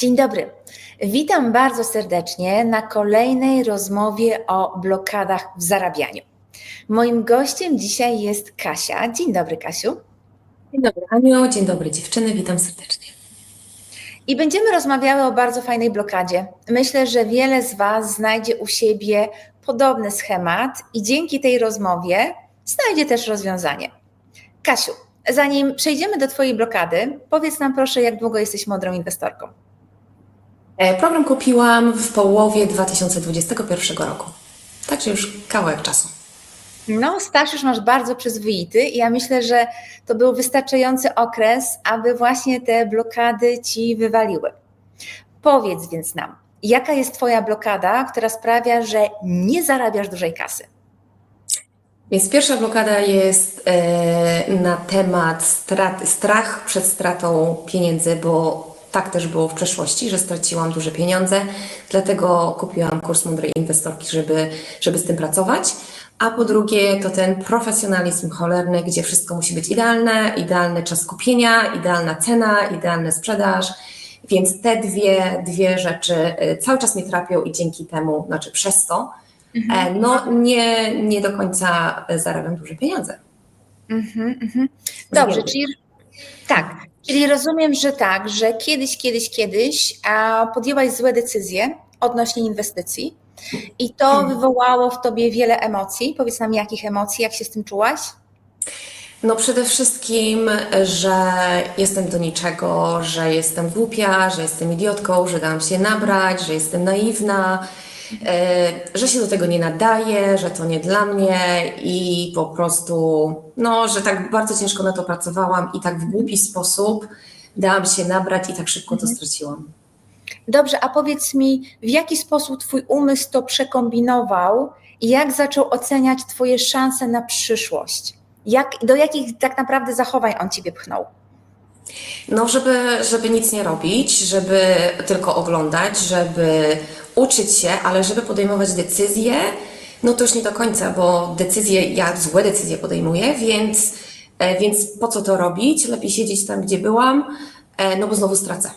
Dzień dobry. Witam bardzo serdecznie na kolejnej rozmowie o blokadach w zarabianiu. Moim gościem dzisiaj jest Kasia. Dzień dobry, Kasiu. Dzień dobry, Aniu. Dzień dobry, dziewczyny. Witam serdecznie. I będziemy rozmawiały o bardzo fajnej blokadzie. Myślę, że wiele z Was znajdzie u siebie podobny schemat i dzięki tej rozmowie znajdzie też rozwiązanie. Kasiu, zanim przejdziemy do Twojej blokady, powiedz nam proszę, jak długo jesteś mądrą inwestorką? E, Program kupiłam w połowie 2021 roku. Także już kawałek czasu. No, staż już masz bardzo przyzwoity i ja myślę, że to był wystarczający okres, aby właśnie te blokady ci wywaliły. Powiedz więc nam, jaka jest Twoja blokada, która sprawia, że nie zarabiasz dużej kasy? Więc pierwsza blokada jest e, na temat strat, strach przed stratą pieniędzy, bo tak też było w przeszłości, że straciłam duże pieniądze, dlatego kupiłam kurs mądrej inwestorki, żeby, żeby z tym pracować. A po drugie to ten profesjonalizm cholerny, gdzie wszystko musi być idealne, idealny czas kupienia, idealna cena, idealna sprzedaż. Więc te dwie, dwie rzeczy e, cały czas mnie trapią i dzięki temu, znaczy przez to, e, no nie, nie do końca zarabiam duże pieniądze. Mhm, mhm. Dobrze, czyli tak, czyli rozumiem, że tak, że kiedyś, kiedyś, kiedyś a podjęłaś złe decyzje odnośnie inwestycji i to Hmm. wywołało w tobie wiele emocji. Powiedz nam, jakich emocji, jak się z tym czułaś? No przede wszystkim, że jestem do niczego, że jestem głupia, że jestem idiotką, że dałam się nabrać, że jestem naiwna, że się do tego nie nadaję, że to nie dla mnie i po prostu, no, że tak bardzo ciężko na to pracowałam i tak w głupi sposób dałam się nabrać i tak szybko to straciłam. Dobrze, a powiedz mi, w jaki sposób Twój umysł to przekombinował i jak zaczął oceniać Twoje szanse na przyszłość? Jak, do jakich tak naprawdę zachowań on Ciebie pchnął? No, żeby, żeby nic nie robić, żeby tylko oglądać, żeby uczyć się, ale żeby podejmować decyzje, no to już nie do końca, bo decyzje, ja złe decyzje podejmuję, więc, e, więc po co to robić? Lepiej siedzieć tam, gdzie byłam, e, no bo znowu stracę.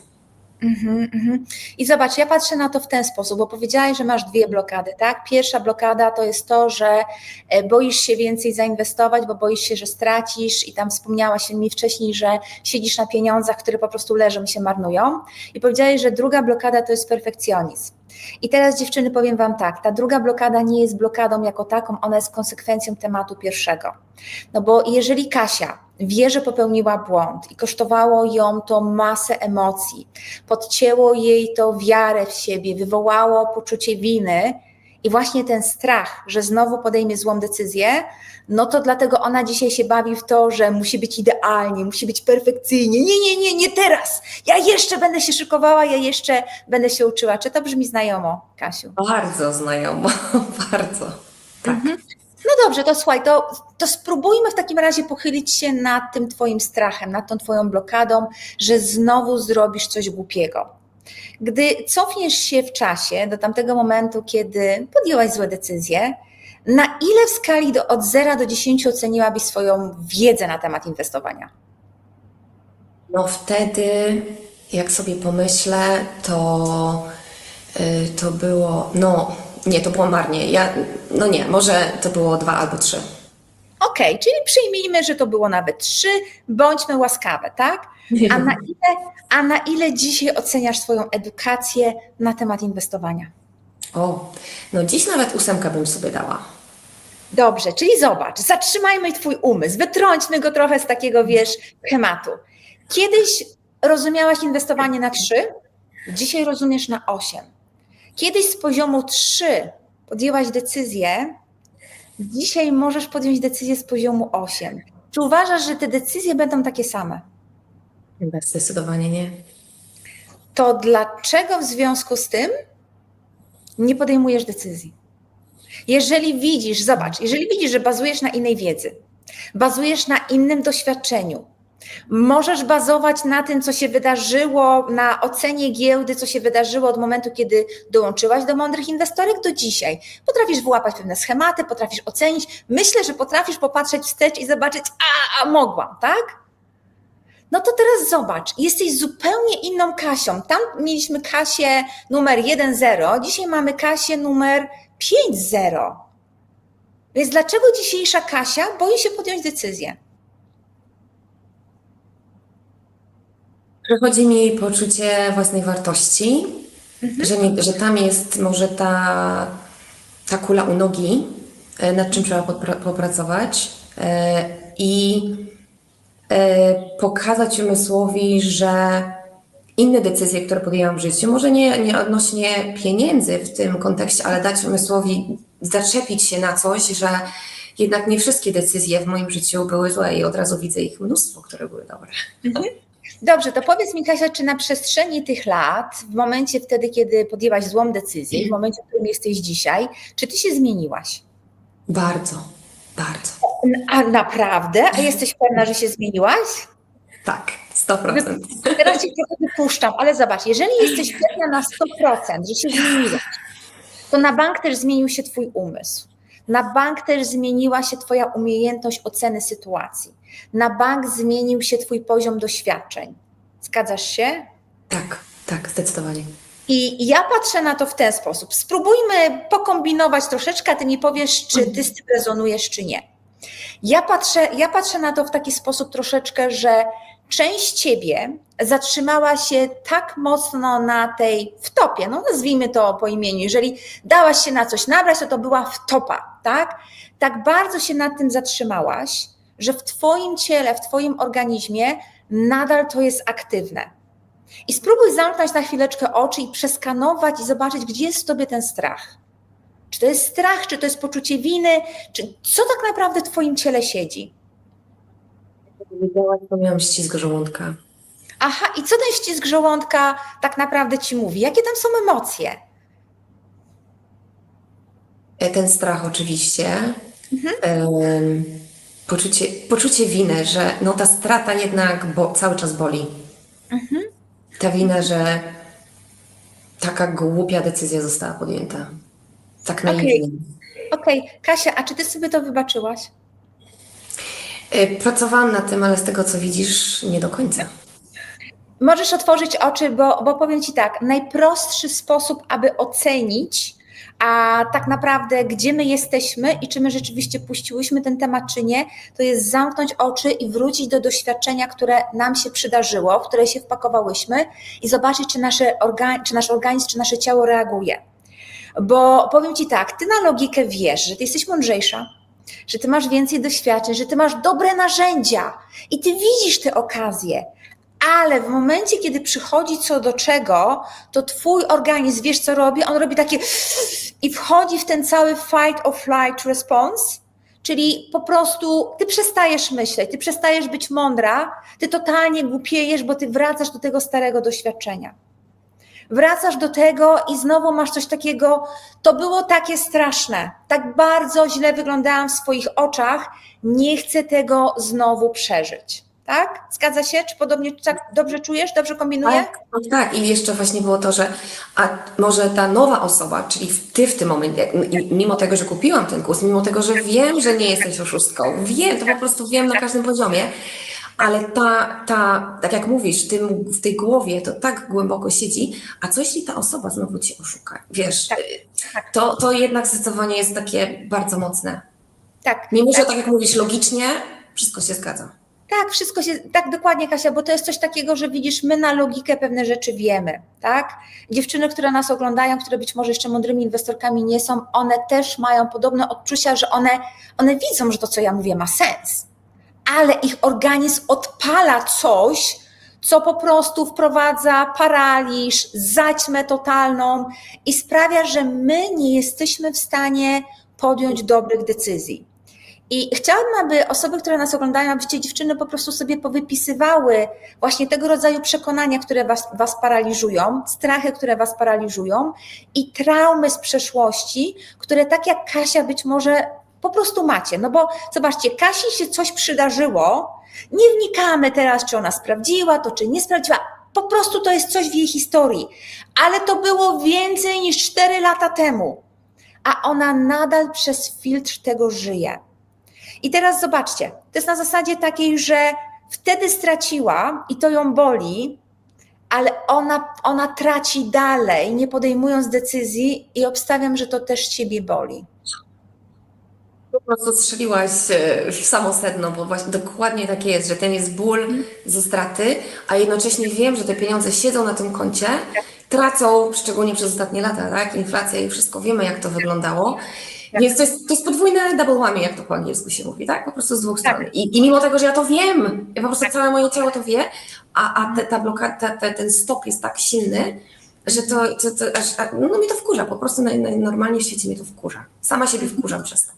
Mhm, mhm. I zobacz, ja patrzę na to w ten sposób, bo powiedziałaś, że masz dwie blokady, tak? Pierwsza blokada to jest to, że e, boisz się więcej zainwestować, bo boisz się, że stracisz i tam wspomniałaś mi wcześniej, że siedzisz na pieniądzach, które po prostu leżą i się marnują. I powiedziałaś, że druga blokada to jest perfekcjonizm. I teraz dziewczyny powiem Wam tak, ta druga blokada nie jest blokadą jako taką, ona jest konsekwencją tematu pierwszego. No bo jeżeli Kasia wie, że popełniła błąd i kosztowało ją to masę emocji, podcięło jej to wiarę w siebie, wywołało poczucie winy i właśnie ten strach, że znowu podejmie złą decyzję, no to dlatego ona dzisiaj się bawi w to, że musi być idealnie, musi być perfekcyjnie. Nie, nie, nie, nie teraz. Ja jeszcze będę się szykowała, ja jeszcze będę się uczyła. Czy to brzmi znajomo, Kasiu? Bardzo znajomo, bardzo. Tak. No dobrze, to słuchaj, to, to spróbujmy w takim razie pochylić się nad tym Twoim strachem, nad tą Twoją blokadą, że znowu zrobisz coś głupiego. Gdy cofniesz się w czasie do tamtego momentu, kiedy podjęłaś złe decyzje, na ile w skali do, od 0 do 10 oceniłabyś swoją wiedzę na temat inwestowania? No wtedy, jak sobie pomyślę, to, y, to było, no nie, to było marnie. Ja, no nie, może to było dwa albo trzy. Okej, czyli przyjmijmy, że to było nawet 3, bądźmy łaskawe, tak? A na ile, a na ile dzisiaj oceniasz swoją edukację na temat inwestowania? O, no dziś nawet ósemkę bym sobie dała. Dobrze, czyli zobacz, zatrzymajmy Twój umysł, wytrąćmy go trochę z takiego, wiesz, schematu. Kiedyś rozumiałaś inwestowanie na 3, dzisiaj rozumiesz na 8. Kiedyś z poziomu 3 podjęłaś decyzję, dzisiaj możesz podjąć decyzję z poziomu 8. Czy uważasz, że te decyzje będą takie same? Zdecydowanie nie. To dlaczego w związku z tym nie podejmujesz decyzji? Jeżeli widzisz, zobacz, jeżeli widzisz, że bazujesz na innej wiedzy, bazujesz na innym doświadczeniu, możesz bazować na tym, co się wydarzyło, na ocenie giełdy, co się wydarzyło od momentu, kiedy dołączyłaś do mądrych inwestorek do dzisiaj. Potrafisz wyłapać pewne schematy, potrafisz ocenić. Myślę, że potrafisz popatrzeć wstecz i zobaczyć, a, a mogłam, tak? No to teraz zobacz, jesteś zupełnie inną Kasią. Tam mieliśmy Kasię numer 1.0, dzisiaj mamy Kasię numer 5.0. Więc dlaczego dzisiejsza Kasia boi się podjąć decyzję? Przychodzi mi poczucie własnej wartości, że, mi, że tam jest może ta, ta kula u nogi, e, nad czym trzeba podpra- popracować e, i pokazać umysłowi, że inne decyzje, które podjęłam w życiu, może nie, nie odnośnie pieniędzy w tym kontekście, ale dać umysłowi zaczepić się na coś, że jednak nie wszystkie decyzje w moim życiu były złe i od razu widzę ich mnóstwo, które były dobre. Dobrze, to powiedz mi Kasia, czy na przestrzeni tych lat, w momencie wtedy, kiedy podjęłaś złą decyzję, w momencie, w którym jesteś dzisiaj, czy ty się zmieniłaś? Bardzo, bardzo. A naprawdę? A jesteś pewna, że się zmieniłaś? Tak, 100%. Teraz cię trochę wypuszczam, ale zobacz, jeżeli jesteś pewna na 100%, że się zmieniłaś, to na bank też zmienił się twój umysł. Na bank też zmieniła się twoja umiejętność oceny sytuacji. Na bank zmienił się twój poziom doświadczeń. Zgadzasz się? Tak, tak, zdecydowanie. I ja patrzę na to w ten sposób. Spróbujmy pokombinować troszeczkę, ty mi powiesz, czy ty z tym rezonujesz, czy nie. Ja patrzę, ja patrzę na to w taki sposób troszeczkę, że część ciebie zatrzymała się tak mocno na tej wtopie, no nazwijmy to po imieniu. Jeżeli dałaś się na coś nabrać, to to była wtopa, tak? Tak bardzo się nad tym zatrzymałaś, że w twoim ciele, w twoim organizmie nadal to jest aktywne. I spróbuj zamknąć na chwileczkę oczy i przeskanować i zobaczyć, gdzie jest w tobie ten strach. Czy to jest strach, czy to jest poczucie winy, czy co tak naprawdę w twoim ciele siedzi? Wiedziałaś, to miałam ścisk żołądka. Aha, i co ten ścisk żołądka tak naprawdę ci mówi? Jakie tam są emocje? E, Ten strach oczywiście. Em, poczucie, poczucie winy, że no ta strata jednak bo, cały czas boli. Ta wina, że taka głupia decyzja została podjęta. Tak naiwnie. Okej, Kasia, a czy ty sobie to wybaczyłaś? E, Pracowałam nad tym, ale z tego co widzisz, nie do końca. Możesz otworzyć oczy, bo, bo powiem Ci tak, najprostszy sposób, aby ocenić, a tak naprawdę gdzie my jesteśmy i czy my rzeczywiście puściłyśmy ten temat, czy nie, to jest zamknąć oczy i wrócić do doświadczenia, które nam się przydarzyło, w które się wpakowałyśmy i zobaczyć, czy, nasze organ, czy nasz organizm, czy nasze ciało reaguje. Bo powiem Ci tak, Ty na logikę wiesz, że Ty jesteś mądrzejsza, że Ty masz więcej doświadczeń, że Ty masz dobre narzędzia i Ty widzisz te okazje, ale w momencie, kiedy przychodzi co do czego, to twój organizm, wiesz co robi? On robi takie i wchodzi w ten cały fight or flight response, czyli po prostu ty przestajesz myśleć, ty przestajesz być mądra, ty totalnie głupiejesz, bo ty wracasz do tego starego doświadczenia. Wracasz do tego i znowu masz coś takiego, to było takie straszne, tak bardzo źle wyglądałam w swoich oczach, nie chcę tego znowu przeżyć. Tak? Zgadza się? Czy podobnie tak dobrze czujesz? Dobrze kombinuję? Tak, no tak, i jeszcze właśnie było to, że a może ta nowa osoba, czyli ty w tym momencie, mimo tego, że kupiłam ten kurs, mimo tego, że wiem, że nie jesteś oszustką, wiem, to po prostu wiem na każdym poziomie, ale ta, ta tak jak mówisz, w, tym, w tej głowie to tak głęboko siedzi, a co jeśli ta osoba znowu cię oszuka? Wiesz, Tak, tak. to, to jednak zdecydowanie jest takie bardzo mocne. Tak. Mimo, że tak jak mówisz, logicznie, wszystko się zgadza. Tak, wszystko się, tak dokładnie Kasia, bo to jest coś takiego, że widzisz, my na logikę pewne rzeczy wiemy, tak? Dziewczyny, które nas oglądają, które być może jeszcze mądrymi inwestorkami nie są, one też mają podobne odczucia, że one, one widzą, że to, co ja mówię, ma sens, ale ich organizm odpala coś, co po prostu wprowadza paraliż, zaćmę totalną i sprawia, że my nie jesteśmy w stanie podjąć dobrych decyzji. I chciałabym, aby osoby, które nas oglądają, abyście dziewczyny po prostu sobie powypisywały właśnie tego rodzaju przekonania, które was, was paraliżują, strachy, które was paraliżują i traumy z przeszłości, które tak jak Kasia być może po prostu macie. No bo zobaczcie, Kasi się coś przydarzyło, nie wnikamy teraz, czy ona sprawdziła to, czy nie sprawdziła. Po prostu to jest coś w jej historii, ale to było więcej niż 4 lata temu, a ona nadal przez filtr tego żyje. I teraz zobaczcie, to jest na zasadzie takiej, że wtedy straciła i to ją boli, ale ona, ona traci dalej, nie podejmując decyzji, i obstawiam, że to też ciebie boli. Po prostu strzeliłaś e, w samo sedno, bo właśnie dokładnie tak jest, że ten jest ból ze straty, a jednocześnie wiem, że te pieniądze siedzą na tym koncie, tracą, szczególnie przez ostatnie lata, tak? Inflacja i wszystko, wiemy jak to wyglądało. Więc to jest, to jest podwójne double whammy, jak to po angielsku się mówi, tak? Po prostu z dwóch Tak. stron. I, I mimo tego, że ja to wiem, ja po prostu całe moje ciało to wie, a, a te, ta blokada, ten stop jest tak silny, że to, to, to aż, a, no mnie to wkurza, po prostu naj, normalnie w świecie mnie to wkurza. Sama siebie wkurzam przez to.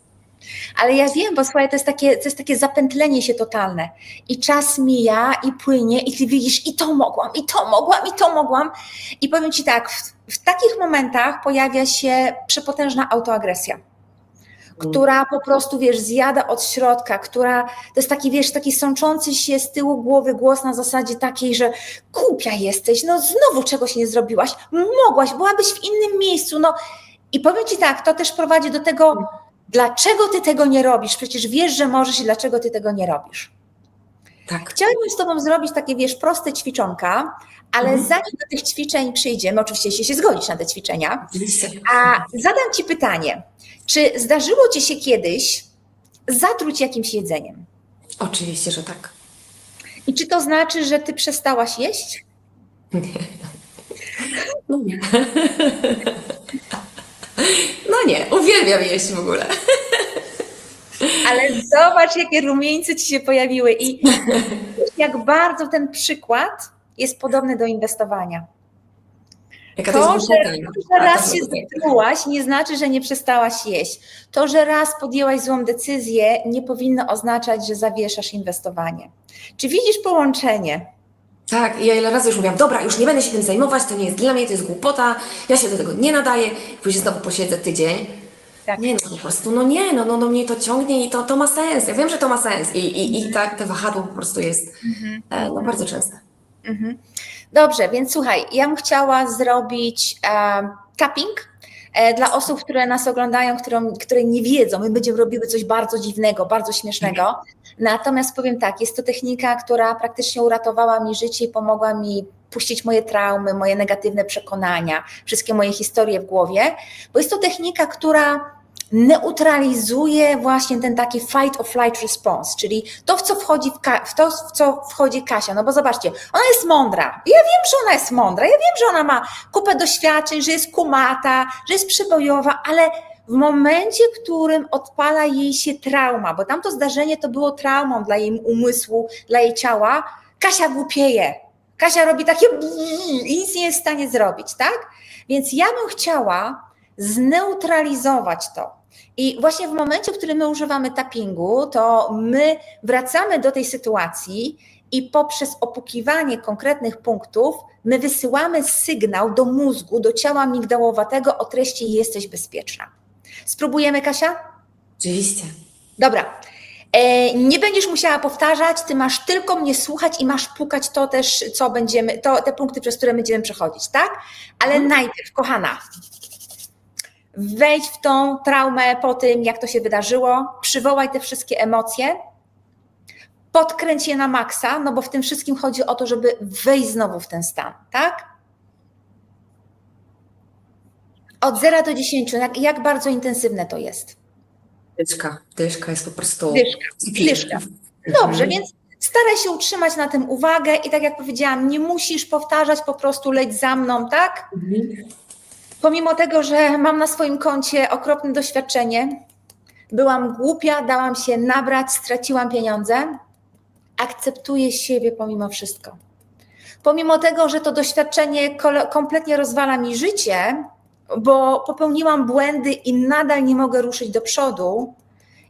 Ale ja wiem, bo słuchaj, to jest takie, to jest takie zapętlenie się totalne. I czas mija i płynie, i ty widzisz, i to mogłam, i to mogłam, i to mogłam. I powiem ci tak, w, w takich momentach pojawia się przepotężna autoagresja. Która po prostu, wiesz, zjada od środka, która to jest taki, wiesz, taki sączący się z tyłu głowy głos na zasadzie takiej, że głupia jesteś, no znowu czegoś nie zrobiłaś, mogłaś, byłabyś w innym miejscu, no i powiem Ci tak, to też prowadzi do tego, dlaczego Ty tego nie robisz, przecież wiesz, że możesz i dlaczego Ty tego nie robisz. Tak. Chciałabym z Tobą zrobić takie, wiesz, proste ćwiczonka, ale Mhm. zanim do tych ćwiczeń przyjdziemy, oczywiście jeśli się zgodzisz na te ćwiczenia, a zadam Ci pytanie, czy zdarzyło Ci się kiedyś zatruć jakimś jedzeniem? Oczywiście, że tak. I czy to znaczy, że Ty przestałaś jeść? No nie. No nie, uwielbiam jeść w ogóle. Ale zobacz, jakie rumieńce Ci się pojawiły i jak bardzo ten przykład jest podobny do inwestowania. Jaka To, to że, głupota. że raz się zatrułaś, nie znaczy, że nie przestałaś jeść. To, że raz podjęłaś złą decyzję, nie powinno oznaczać, że zawieszasz inwestowanie. Czy widzisz połączenie? Tak, i ja ile razy już mówiłam, dobra, już nie będę się tym zajmować, to nie jest dla mnie, to jest głupota, ja się do tego nie nadaję, później znowu posiedzę tydzień. Tak. Nie, no po prostu, no nie, no, no, no mnie to ciągnie i to, to ma sens. Ja wiem, że to ma sens i, i, i tak te wahadło po prostu jest e, no, bardzo częste. Mhm. Dobrze, więc słuchaj, ja bym chciała zrobić e, tapping e, dla osób, które nas oglądają, którą, które nie wiedzą. My będziemy robiły coś bardzo dziwnego, bardzo śmiesznego. Natomiast powiem tak, jest to technika, która praktycznie uratowała mi życie i pomogła mi puścić moje traumy, moje negatywne przekonania, wszystkie moje historie w głowie, bo jest to technika, która neutralizuje właśnie ten taki fight or flight response, czyli to, w co wchodzi w, w to, w co wchodzi Kasia. No bo zobaczcie, ona jest mądra. Ja wiem, że ona jest mądra. Ja wiem, że ona ma kupę doświadczeń, że jest kumata, że jest przebojowa, ale w momencie, w którym odpala jej się trauma, bo tamto zdarzenie to było traumą dla jej umysłu, dla jej ciała, Kasia głupieje. Kasia robi takie i nic nie jest w stanie zrobić, tak? Więc ja bym chciała zneutralizować to. I właśnie w momencie, w którym my używamy tappingu, to my wracamy do tej sytuacji i poprzez opukiwanie konkretnych punktów my wysyłamy sygnał do mózgu, do ciała migdałowatego o treści jesteś bezpieczna. Spróbujemy, Kasia? Oczywiście. Dobra. E, nie będziesz musiała powtarzać, ty masz tylko mnie słuchać i masz pukać to też, co będziemy, to, te punkty, przez które będziemy przechodzić, tak? Ale Mhm. najpierw, kochana, wejdź w tą traumę po tym, jak to się wydarzyło, przywołaj te wszystkie emocje, podkręć je na maksa, no bo w tym wszystkim chodzi o to, żeby wejść znowu w ten stan, tak? Od 0 do 10, jak, jak bardzo intensywne to jest? Dyszka. Dyszka jest po prostu... Dyszka, dyszka. Dobrze, Mhm. więc staraj się utrzymać na tym uwagę i tak jak powiedziałam, nie musisz powtarzać, po prostu leć za mną, tak? Mhm. Pomimo tego, że mam na swoim koncie okropne doświadczenie, byłam głupia, dałam się nabrać, straciłam pieniądze, akceptuję siebie pomimo wszystko. Pomimo tego, że to doświadczenie kompletnie rozwala mi życie, bo popełniłam błędy i nadal nie mogę ruszyć do przodu,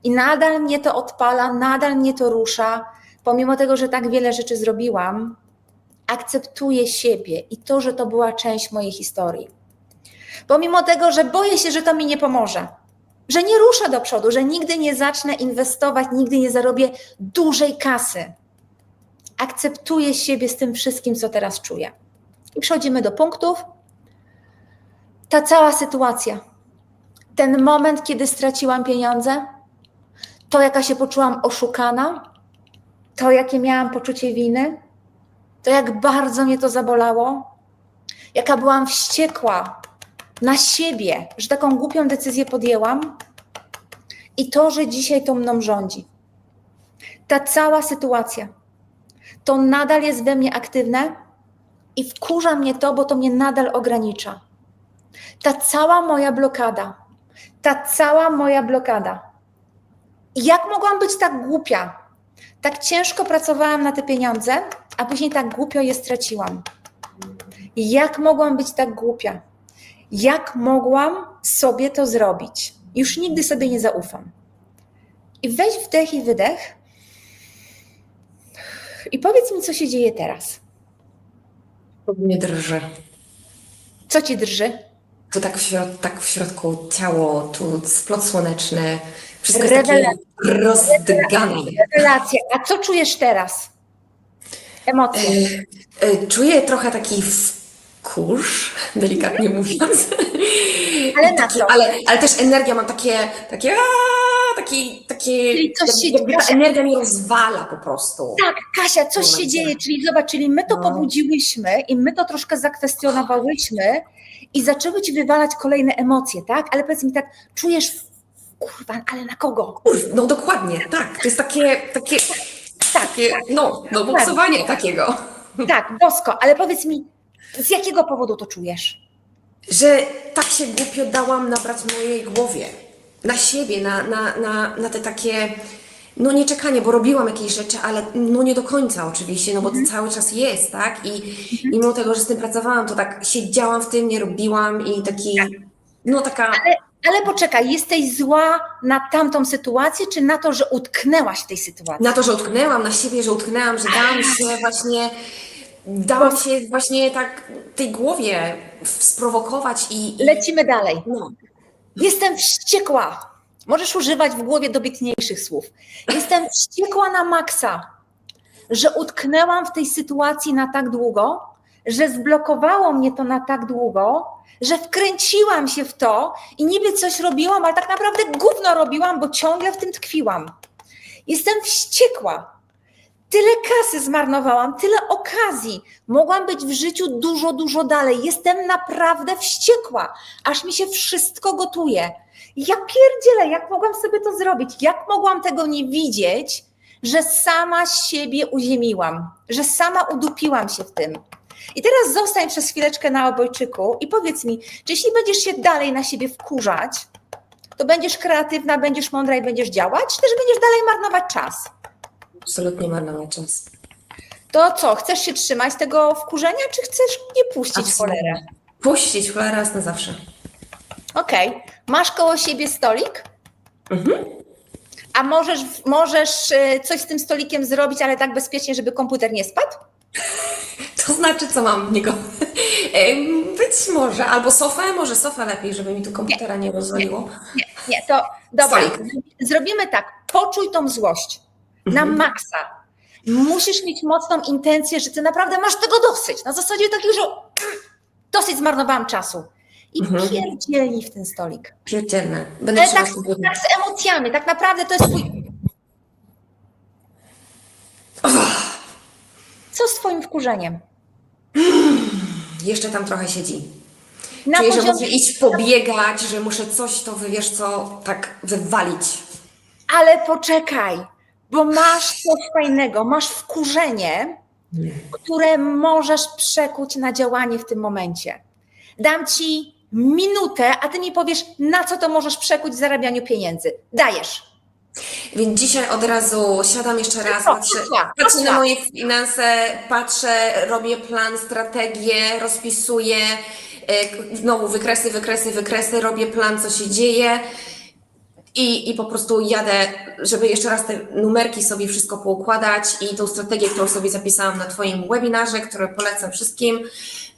i nadal mnie to odpala, nadal mnie to rusza, pomimo tego, że tak wiele rzeczy zrobiłam, akceptuję siebie i to, że to była część mojej historii. Pomimo tego, że boję się, że to mi nie pomoże, że nie ruszę do przodu, że nigdy nie zacznę inwestować, nigdy nie zarobię dużej kasy. Akceptuję siebie z tym wszystkim, co teraz czuję. I przechodzimy do punktów. Ta cała sytuacja, ten moment, kiedy straciłam pieniądze, to jaka się poczułam oszukana, to jakie miałam poczucie winy, to jak bardzo mnie to zabolało, jaka byłam wściekła na siebie, że taką głupią decyzję podjęłam i to, że dzisiaj to mną rządzi. Ta cała sytuacja, to nadal jest we mnie aktywne i wkurza mnie to, bo to mnie nadal ogranicza. Ta cała moja blokada, ta cała moja blokada. Jak mogłam być tak głupia? Tak ciężko pracowałam na te pieniądze, a później tak głupio je straciłam. Jak mogłam być tak głupia? Jak mogłam sobie to zrobić? Już nigdy sobie nie zaufam. I weź wdech i wydech. I powiedz mi, co się dzieje teraz. To mnie drży. Co ci drży? Tu tak w, środ- tak w środku ciało, tu splot słoneczny. Wszystko jest takie Rewelacja. rozdgane. Relacje. A co czujesz teraz? Emocje. E, e, Czuję trochę taki wkurz, delikatnie mówiąc. Ale Taki, ale, ale też energia mam takie, takie, aaa, taki, takie, Czyli coś się- jakby ta energia mnie rozwala po prostu. Tak, Kasia, coś się dzieje, czyli zobacz, czyli my to No. pobudziłyśmy i my to troszkę zakwestionowałyśmy i zaczęły ci wywalać kolejne emocje, tak? Ale powiedz mi tak, czujesz, kurwa, ale na kogo? Kurw, no dokładnie, tak. To jest takie, takie, Tak, takie no, no boksowanie takiego. tak, bosko, ale powiedz mi, z jakiego powodu to czujesz? Że tak się głupio dałam nabrać mojej głowie. Na siebie, na, na, na, na te takie, no nie czekanie, bo robiłam jakieś rzeczy, ale no nie do końca oczywiście, no bo to cały czas jest, tak? I, I mimo tego, że z tym pracowałam, to tak siedziałam w tym, nie robiłam i taki, no taka, Ale poczekaj, jesteś zła na tamtą sytuację, czy na to, że utknęłaś w tej sytuacji? na to, że utknęłam, na siebie, że utknęłam, że dałam się właśnie, dałam się właśnie tak tej głowie sprowokować i, i Lecimy dalej. no, Jestem wściekła. Możesz używać w głowie dobitniejszych słów. Jestem wściekła na maksa, że utknęłam w tej sytuacji na tak długo, że zblokowało mnie to na tak długo, że wkręciłam się w to i niby coś robiłam, ale tak naprawdę gówno robiłam, bo ciągle w tym tkwiłam. Jestem wściekła. Tyle kasy zmarnowałam, tyle okazji. Mogłam być w życiu dużo, dużo dalej. Jestem naprawdę wściekła, aż mi się wszystko gotuje. Ja pierdzielę, jak mogłam sobie to zrobić? Jak mogłam tego nie widzieć, że sama siebie uziemiłam, że sama udupiłam się w tym. I teraz zostań przez chwileczkę na obojczyku i powiedz mi, czy jeśli będziesz się dalej na siebie wkurzać, to będziesz kreatywna, będziesz mądra i będziesz działać, czy też będziesz dalej marnować czas? Absolutnie marnować czas. To co, chcesz się trzymać tego wkurzenia, czy chcesz nie puścić w cholerę? Puścić cholera raz na zawsze. Okej. Masz koło siebie stolik? Mhm. A możesz, możesz y, coś z tym stolikiem zrobić, ale tak bezpiecznie, żeby komputer nie spadł? To znaczy, co mam w niego? Em, Być może, albo sofę, może sofę lepiej, żeby mi tu komputera nie rozwaliło. Nie, nie, to dobra. Stolik. Zrobimy tak. Poczuj tą złość na Mhm. maksa. Musisz mieć mocną intencję, że ty naprawdę masz tego dosyć. Na zasadzie takiego, że dosyć zmarnowałam czasu. I Mhm. pierdzielnij w ten stolik. Pierdzielne. Będę Ale tak, tak z emocjami. Tak naprawdę to jest twój... Co z twoim wkurzeniem? Jeszcze tam trochę siedzi. Na Czuję, że poziomie- muszę iść pobiegać, że muszę coś to, wiesz co, tak wywalić. Ale poczekaj, bo masz coś fajnego, masz wkurzenie, które możesz przekuć na działanie w tym momencie. Dam ci minutę, a ty mi powiesz, na co to możesz przekuć w zarabianiu pieniędzy. Dajesz. Więc dzisiaj od razu siadam jeszcze raz, patrzę, patrzę na moje finanse, patrzę, robię plan, strategię, rozpisuję, e, znowu wykresy, wykresy, wykresy, robię plan, co się dzieje i, i po prostu jadę, żeby jeszcze raz te numerki sobie wszystko poukładać i tą strategię, którą sobie zapisałam na Twoim webinarze, który polecam wszystkim,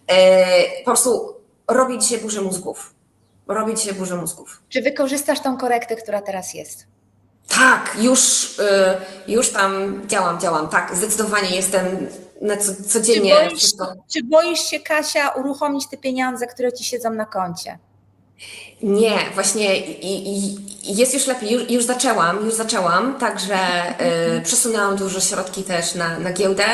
e, po prostu robię dzisiaj burzę mózgów. Robię dzisiaj burzę mózgów. Czy wykorzystasz tą korektę, która teraz jest? Tak, już, y, już tam działam, działam. Tak, zdecydowanie jestem na co, Czy codziennie boisz, wszystko. czy boisz się, Kasia, uruchomić te pieniądze, które ci siedzą na koncie? Nie, właśnie i, i, jest już lepiej, już, już zaczęłam, już zaczęłam, także y, przesunęłam dużo środki też na, na giełdę,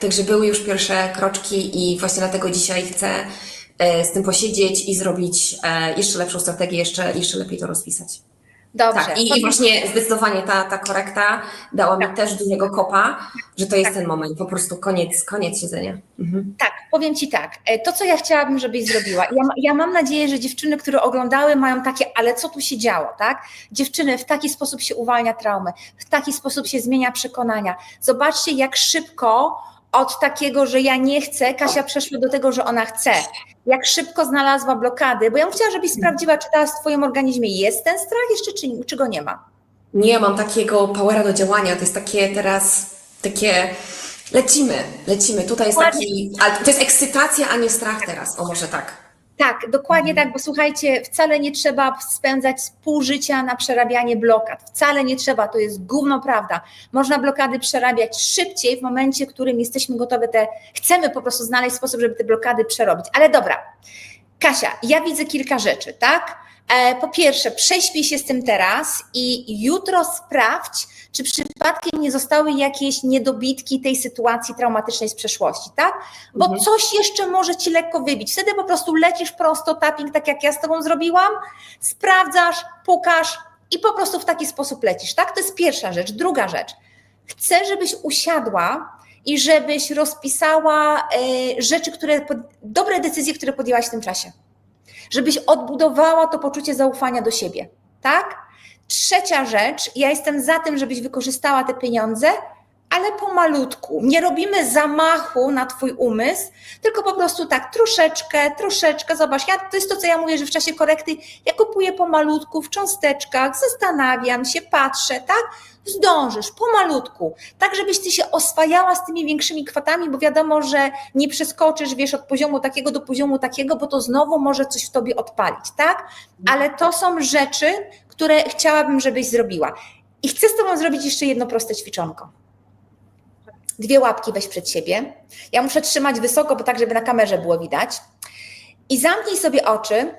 także były już pierwsze kroczki i właśnie dlatego dzisiaj chcę y, z tym posiedzieć i zrobić y, jeszcze lepszą strategię, jeszcze, jeszcze lepiej to rozpisać. Dobrze. Tak, i, i właśnie zdecydowanie ta, ta korekta dała mi też dużego kopa, że to jest Tak. ten moment, po prostu koniec, koniec siedzenia. Mhm. Tak, powiem Ci tak. e, To, co ja chciałabym, żebyś zrobiła. Ja, ja mam nadzieję, że dziewczyny, które oglądały, mają takie, ale co tu się działo, tak? Dziewczyny, w taki sposób się uwalnia traumy, w taki sposób się zmienia przekonania. Zobaczcie, jak szybko od takiego, że ja nie chcę, Kasia przeszła do tego, że ona chce. Jak szybko znalazła blokady, bo ja bym chciała, żebyś sprawdziła, czy teraz w Twoim organizmie jest ten strach jeszcze, czy, czy go nie ma. Nie mam takiego powera do działania, to jest takie teraz, takie lecimy, lecimy, tutaj jest taki, to jest ekscytacja, a nie strach teraz, o może tak. Tak, dokładnie tak, bo słuchajcie, wcale nie trzeba spędzać pół życia na przerabianie blokad. Wcale nie trzeba, to jest gówno prawda. Można blokady przerabiać szybciej w momencie, w którym jesteśmy gotowe te, chcemy po prostu znaleźć sposób, żeby te blokady przerobić. Ale dobra, Kasia, ja widzę kilka rzeczy, tak? E, Po pierwsze, prześpij się z tym teraz i jutro sprawdź, czy przypadkiem nie zostały jakieś niedobitki tej sytuacji traumatycznej z przeszłości, tak? Bo Mhm. coś jeszcze może ci lekko wybić. Wtedy po prostu lecisz prosto, tapping, tak jak ja z tobą zrobiłam, sprawdzasz, pukasz i po prostu w taki sposób lecisz, tak? To jest pierwsza rzecz. Druga rzecz. Chcę, żebyś usiadła i żebyś rozpisała e, rzeczy, które, dobre decyzje, które podjęłaś w tym czasie. Żebyś odbudowała to poczucie zaufania do siebie, tak? Trzecia rzecz, ja jestem za tym, żebyś wykorzystała te pieniądze, ale pomalutku. Nie robimy zamachu na Twój umysł, tylko po prostu tak troszeczkę, troszeczkę. Zobacz, ja, to jest to, co ja mówię, że w czasie korekty ja kupuję pomalutku, w cząsteczkach, zastanawiam się, patrzę, tak? Zdążysz, pomalutku, tak żebyś Ty się oswajała z tymi większymi kwotami, bo wiadomo, że nie przeskoczysz, wiesz, od poziomu takiego do poziomu takiego, bo to znowu może coś w Tobie odpalić, tak? Ale to są rzeczy, które chciałabym, żebyś zrobiła. I chcę z Tobą zrobić jeszcze jedno proste ćwiczonko. Dwie łapki weź przed siebie. Ja muszę trzymać wysoko, bo tak, żeby na kamerze było widać. I zamknij sobie oczy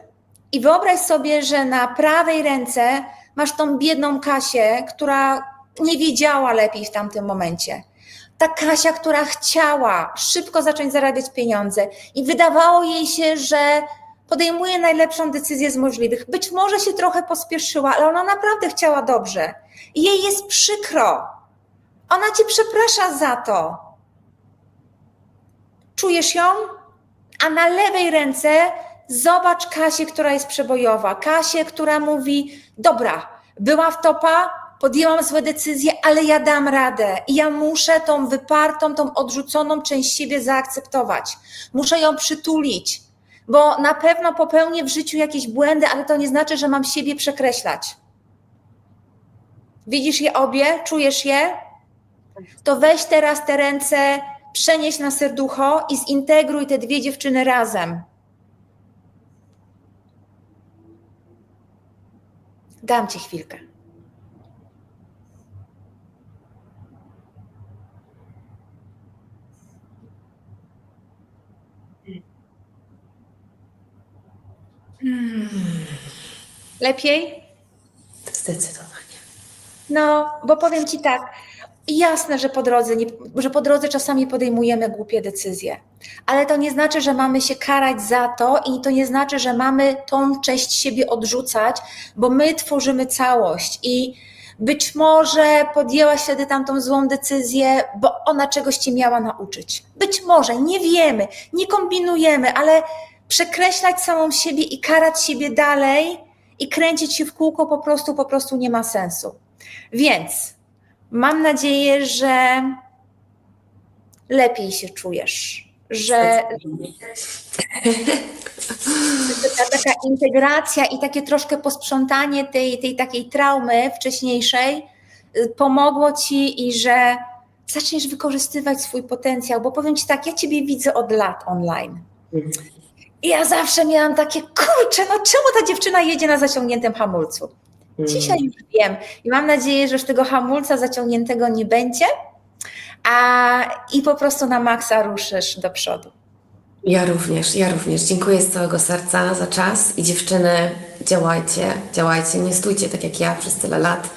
i wyobraź sobie, że na prawej ręce masz tą biedną Kasię, która nie wiedziała lepiej w tamtym momencie. Ta Kasia, która chciała szybko zacząć zarabiać pieniądze i wydawało jej się, że podejmuje najlepszą decyzję z możliwych. Być może się trochę pospieszyła, ale ona naprawdę chciała dobrze. I jej jest przykro. Ona cię przeprasza za to. Czujesz ją? A na lewej ręce zobacz Kasię, która jest przebojowa. Kasię, która mówi: Dobra, była w topa, podjęłam złe decyzje, ale ja dam radę. I ja muszę tą wypartą, tą odrzuconą część siebie zaakceptować. Muszę ją przytulić, bo na pewno popełnię w życiu jakieś błędy, ale to nie znaczy, że mam siebie przekreślać. Widzisz je obie? Czujesz je? to weź teraz te ręce, przenieś na serducho i zintegruj te dwie dziewczyny razem. Dam ci chwilkę. Lepiej? Zdecydowanie. No, bo powiem ci tak, jasne, że po drodze, nie, że po drodze czasami podejmujemy głupie decyzje, ale to nie znaczy, że mamy się karać za to i to nie znaczy, że mamy tą część siebie odrzucać, bo my tworzymy całość i być może podjęłaś wtedy tamtą złą decyzję, bo ona czegoś cię miała nauczyć. Być może, nie wiemy, nie kombinujemy, ale przekreślać samą siebie i karać siebie dalej i kręcić się w kółko po prostu, po prostu nie ma sensu. Więc mam nadzieję, że lepiej się czujesz, że ta taka integracja i takie troszkę posprzątanie tej, tej takiej traumy wcześniejszej y, pomogło ci i że zaczniesz wykorzystywać swój potencjał, bo powiem ci tak, ja ciebie widzę od lat online. I ja zawsze miałam takie, kurczę, no czemu ta dziewczyna jedzie na zaciągniętym hamulcu? Dzisiaj już wiem i mam nadzieję, że już tego hamulca zaciągniętego nie będzie a, i po prostu na maksa ruszysz do przodu. Ja również, ja również. Dziękuję z całego serca za czas i dziewczyny, działajcie, działajcie. Nie stójcie tak jak ja przez tyle lat,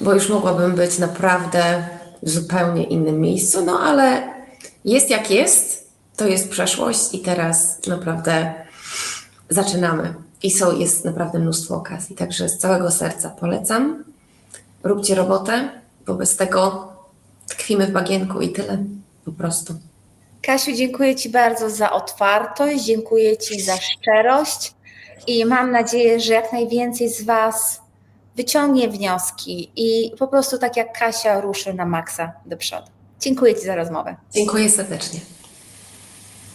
bo już mogłabym być naprawdę w zupełnie innym miejscu, no ale jest jak jest, to jest przeszłość i teraz naprawdę zaczynamy. I są, jest naprawdę mnóstwo okazji, także z całego serca polecam. Róbcie robotę, bo bez tego tkwimy w bagienku i tyle, po prostu. Kasiu, dziękuję Ci bardzo za otwartość, dziękuję Ci za szczerość i mam nadzieję, że jak najwięcej z Was wyciągnie wnioski i po prostu tak jak Kasia ruszy na maksa do przodu. Dziękuję Ci za rozmowę. Dziękuję serdecznie.